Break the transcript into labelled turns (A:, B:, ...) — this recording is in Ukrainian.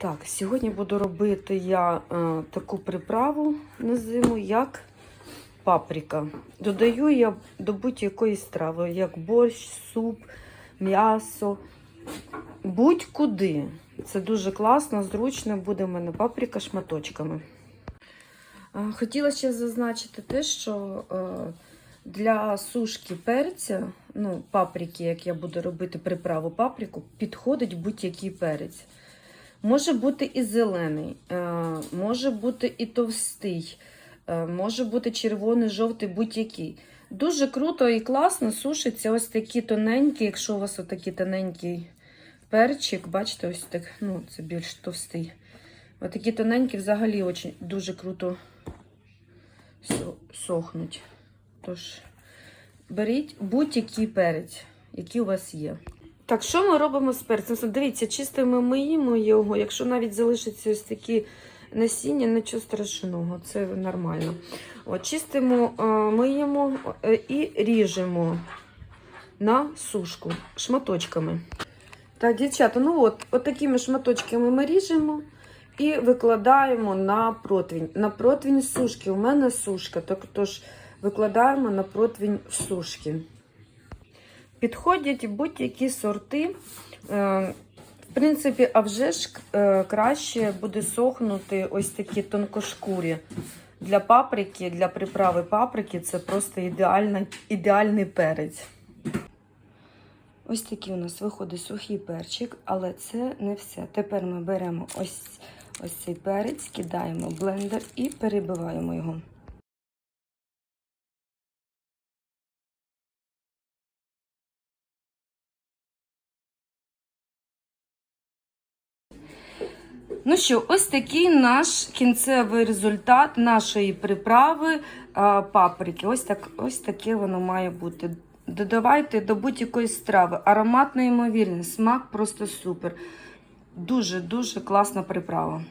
A: Так, сьогодні буду робити я е, таку приправу на зиму, як паприка. Додаю я до будь-якої страви, як борщ, суп, м'ясо. Будь-куди. Це дуже класно, зручно буде в мене паприка шматочками. Хотіла ще зазначити те, що е, для сушки перця, ну, паприки, як я буду робити приправу паприку, підходить будь-який перець. Може бути і зелений, е, може бути і товстий, е, може бути червоний, жовтий, будь-який. Дуже круто і класно сушиться ось такі тоненькі, якщо у вас отакий тоненький перчик, бачите, ось так, ну, це більш товстий. Отакі тоненькі взагалі очень, дуже круто сохнуть. Тож, беріть будь-який перець, який у вас є. Так, що ми робимо з перцем? Дивіться, чистимо миємо його. Якщо навіть залишаться ось такі насіння, нічого страшного, це нормально. От, чистимо, е, миємо е, і ріжемо на сушку шматочками. Так, дівчата, ну от, от такими шматочками ми ріжемо і викладаємо на противень. На противень сушки. У мене сушка, так, тож викладаємо на противень сушки. Підходять будь-які сорти. Е, В принципі, а вже ж е, краще буде сохнути ось такі тонкошкурі. Для паприки, для приправи паприки це просто ідеальна, ідеальний перець. Ось такий у нас виходить сухий перчик, але це не все. Тепер ми беремо ось, ось цей перець, кидаємо в блендер і перебиваємо його. Ну що, ось такий наш кінцевий результат нашої приправи а, паприки. Ось так, ось таке воно має бути. Додавайте до будь-якої страви. Аромат неймовірний, смак просто супер. Дуже-дуже класна приправа.